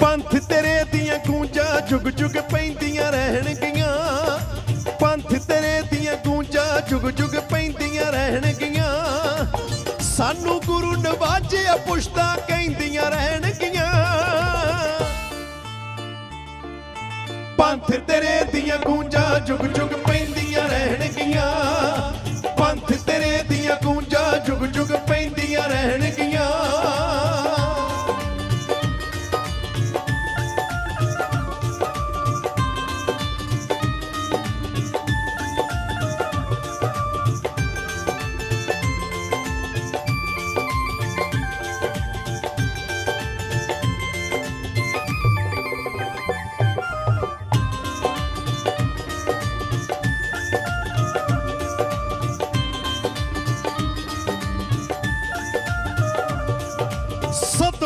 ਪੰਥ ਤੇਰੇ ਦੀਆਂ ਗੂੰਜਾਂ ਜੁਗ ਜੁਗ ਪੈਂਦੀਆਂ ਰਹਿਣਗੀਆਂ। ਪੰਥ ਤੇਰੇ ਦੀਆਂ ਗੂੰਜਾਂ ਜੁਗ ਜੁਗ ਪੈਂਦੀਆਂ ਰਹਿਣਗੀਆਂ। ਸਾਨੂੰ ਗੁਰੂ ਨਵਾਜਿਆ ਪੁਸ਼ਤਾ ਕਹਿੰਦੀਆਂ ਰਹਿਣਗੀਆਂ। ਪੰਥ ਤੇਰੇ ਦੀਆਂ ਗੂੰਜਾਂ ਜੁਗ ਜੁਗ Santo